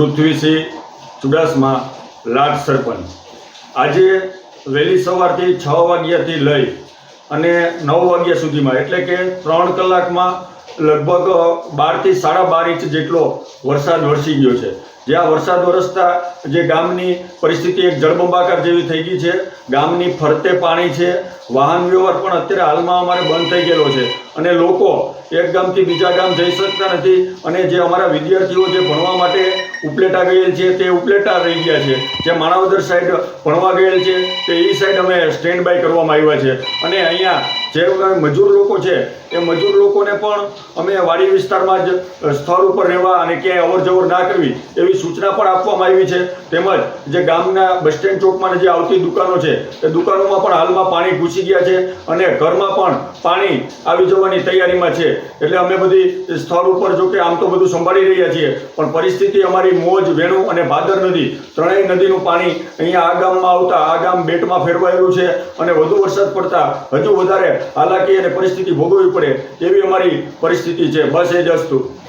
પૃથ્વીસિંહ ચુડાસમા લાટ સરપંચ. આજે વહેલી સવારથી છ વાગ્યાથી લઈ અને નવ વાગ્યા સુધીમાં, એટલે કે ત્રણ કલાકમાં લગભગ બારથી સાડા બાર ઇંચ જેટલો વરસાદ વરસી ગયો છે. જ્યાં વરસાદ વરસતા જે ગામની પરિસ્થિતિ એક જળબંબાકાર જેવી થઈ ગઈ છે. ગામની ફરતે પાણી છે. વાહન વ્યવહાર પણ અત્યારે હાલમાં અમારે બંધ થઈ ગયેલો છે. અને લોકો એક ગામથી બીજા ગામ જઈ શકતા નથી. અને જે અમારા વિદ્યાર્થીઓ જે ભણવા માટે ઉપલેટા ગયેલ છે, તે ઉપલેટા રહી ગયા છે. જે માણાવદર સાઈડ ભણવા ગયેલ છે, તે એ સાઈડ અમે સ્ટેન્ડ બાય કરવામાં આવ્યા છે. અને અહીંયા જે મજૂર લોકો છે, એ મજૂર લોકોને પણ અમે વાડી વિસ્તારમાં જ સ્થળ ઉપર રહેવા અને ક્યાંય અવર જવર ના કરવી એવી સૂચના પણ આપવામાં આવી છે. તેમજ જે ગામના બસ સ્ટેન્ડ ચોકમાં જે આવતી દુકાનો છે, એ દુકાનોમાં પણ હાલમાં પાણી ઘૂસી ગયા છે અને ઘરમાં પણ પાણી આવી જવાની તૈયારીમાં છે. એટલે અમે બધી સ્થળ ઉપર જો કે આમ તો બધું સંભાળી રહ્યા છીએ, પણ પરિસ્થિતિ અમારી મોજ, વેણુ અને ભાદર નદી, ત્રણેય નદીનું પાણી અહીંયા આ ગામમાં આવતા, આ ગામ બેટમાં ફેરવાયેલું છે અને વધુ વરસાદ પડતા હજુ વધારે હાલાકી અને પરિસ્થિતિ ભોગવવી પડે એવી અમારી પરિસ્થિતિ છે. બસ એ જ વસ્તુ.